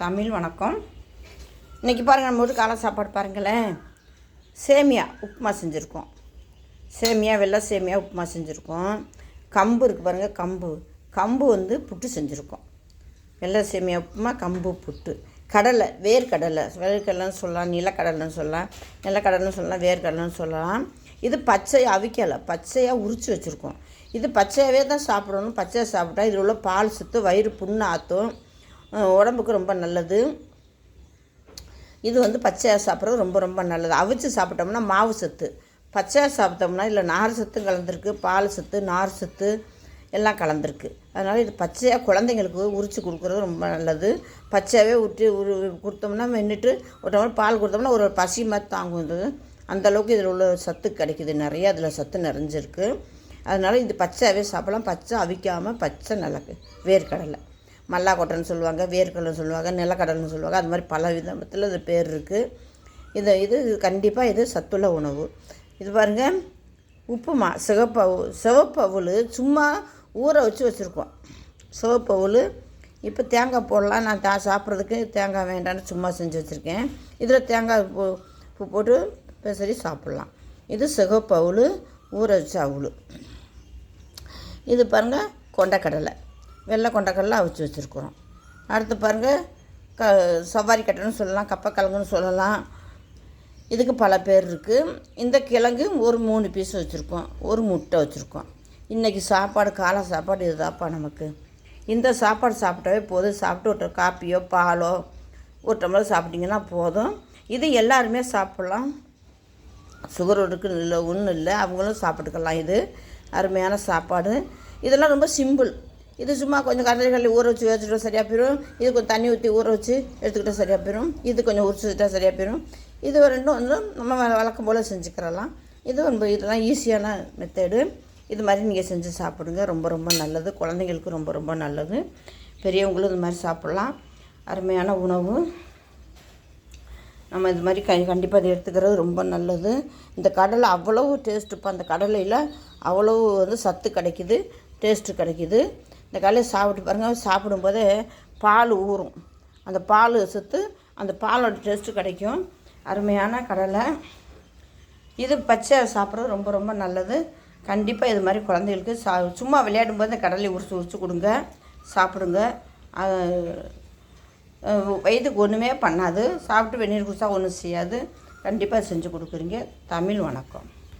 தமிழ் வணக்கம். இன்றைக்கி பாருங்கள் நம்ம ஊர் காலை சாப்பாடு பாருங்களேன். சேமியா உப்புமா செஞ்சுருக்கோம். சேமியா வெள்ளை சேமியா உப்புமா செஞ்சுருக்கோம். கம்பு இருக்குது பாருங்கள் கம்பு. கம்பு வந்து புட்டு செஞ்சுருக்கோம். வெள்ளை சேமியா உப்புமா கம்பு புட்டு. கடலை வேர்க்கடலை. வேர்க்கடலைன்னு சொல்லலாம் நிலக்கடலைன்னு சொல்லலாம் நிலக்கடலைன்னு சொல்லலாம் வேர்க்கடலைன்னு சொல்லலாம். இது பச்சை அவிக்கலை பச்சையாக உரித்து வச்சுருக்கோம். இது பச்சையாகவே தான் சாப்பிடணும். பச்சையாக சாப்பிட்டா இதில் உள்ள பால் சத்து வயிறு புண்ணு ஆற்றும் உடம்புக்கு ரொம்ப நல்லது. இது வந்து பச்சையாக சாப்பிட்றது ரொம்ப ரொம்ப நல்லது. அவிச்சு சாப்பிட்டோம்னா மாவு சத்து. பச்சையாக சாப்பிட்டோம்னா இல்லை நார் சத்து கலந்துருக்கு பால் சத்து நார் சத்து எல்லாம் கலந்துருக்கு. அதனால் இது பச்சையாக குழந்தைங்களுக்கு உரித்து கொடுக்குறது ரொம்ப நல்லது. பச்சையாகவே ஊற்றி உரு கொடுத்தோம்னா மென்னுட்டு ஒரு டம்ளர் பால் கொடுத்தோம்னா ஒரு பசி மாதிரி தாங்கும் இது. அந்த அளவுக்கு இதில் உள்ள சத்து கிடைக்குது. நிறைய அதில் சத்து நிறைஞ்சிருக்கு. அதனால் இது பச்சையாகவே சாப்பிடலாம். பச்சை அவிக்காமல் பச்சை நல்லா வேர்க்கடலை. மல்லாக்கொட்டைன்னு சொல்லுவாங்க வேர்க்கடலை சொல்லுவாங்க நிலக்கடல்னு சொல்லுவாங்க. அது மாதிரி பல விதத்தில் இது பேர் இருக்குது இது இது கண்டிப்பாக இது சத்துள்ள உணவு. இது பாருங்கள் உப்புமா சிவப்பவு சிவப்பவுள் சும்மா ஊற வச்சு வச்சுருக்கோம். சிவப்பவுள் இப்போ தேங்காய் போடலாம் நான் தா சாப்பிட்றதுக்கு தேங்காய் வேண்டாம்னு சும்மா செஞ்சு வச்சுருக்கேன். இதில் தேங்காய் பூ பூ போட்டு பெசரி சாப்பிட்லாம். இது சிவப்பவுள் ஊற வச்ச அவுள். இது பாருங்கள் கொண்டக்கடலை. வெள்ளை கொண்டக்கடலை அவிச்சு வச்சுருக்குறோம். அடுத்து பாருங்கள் க சவாரி கட்டன்னு சொல்லலாம் கப்பக்கிழங்குன்னு சொல்லலாம். இதுக்கு பல பேர் இருக்குது இந்த கிழங்கு ஒரு மூணு பீஸ் வச்சுருக்கோம் ஒரு முட்டை வச்சுருக்கோம். இன்றைக்கி சாப்பாடு காலை சாப்பாடு இதுதாப்பா நமக்கு. இந்த சாப்பாடு சாப்பிட்டாவே போதும். சாப்பிட்டு ஒரு காப்பியோ பாலோ ஒரு டம்ளர் சாப்பிட்டிங்கன்னா போதும். இது எல்லாருமே சாப்பிட்லாம். சுகர் இருக்கு இல்லை ஒன்றும் இல்லை. அவங்களும் சாப்பிட்டுக்கலாம். இது அருமையான சாப்பாடு. இதெல்லாம் ரொம்ப சிம்பிள். இது சும்மா கொஞ்சம் கடலைகள் ஊற வச்சு வச்சுட்டோம் சரியாக போயிடும் இது கொஞ்சம் தண்ணி ஊற்றி ஊற வச்சு எடுத்துக்கிட்டால் சரியாக போயிடும் இது கொஞ்சம் உரிச்சு சரியாக போயிடும் இது ரெண்டும் வந்து நம்ம வ- வழக்கம் போல் செஞ்சுக்கிறலாம். இது ரொம்ப இதெல்லாம் ஈஸியான மெத்தேடு இது மாதிரி நீங்கள் செஞ்சு சாப்பிடுங்க. ரொம்ப ரொம்ப நல்லது. குழந்தைங்களுக்கு ரொம்ப ரொம்ப நல்லது. பெரியவங்களும் இது மாதிரி சாப்பிட்லாம். அருமையான உணவு. நம்ம இது மாதிரி க கண்டிப்பாக அதை எடுத்துக்கிறது ரொம்ப நல்லது. இந்த கடலை அவ்வளவு டேஸ்ட்டுப்பா அந்த கடலையில் அவ்வளவு வந்து சத்து கிடைக்குது டேஸ்ட்டு கிடைக்குது. இந்த கடலையை சாப்பிட்டு பாருங்கள் சாப்பிடும்போது பால் ஊறும். அந்த பால் சுற்று அந்த பாலோட டேஸ்ட்டு கிடைக்கும். அருமையான கடலை. இது பச்சை சாப்பிட்றது ரொம்ப ரொம்ப நல்லது. கண்டிப்பாக இது மாதிரி குழந்தைகளுக்கு சா சும்மா விளையாடும்போது இந்த கடலை உரிச்சு உரிச்சு கொடுங்க. சாப்பிடுங்க. வயதுக்கு ஒன்றுமே பண்ணாது. சாப்பிட்டு வெந்நீர் குடிச்சா ஒன்றும் செய்யாது. கண்டிப்பாக செஞ்சு கொடுக்குறீங்க. தமிழ் வணக்கம்.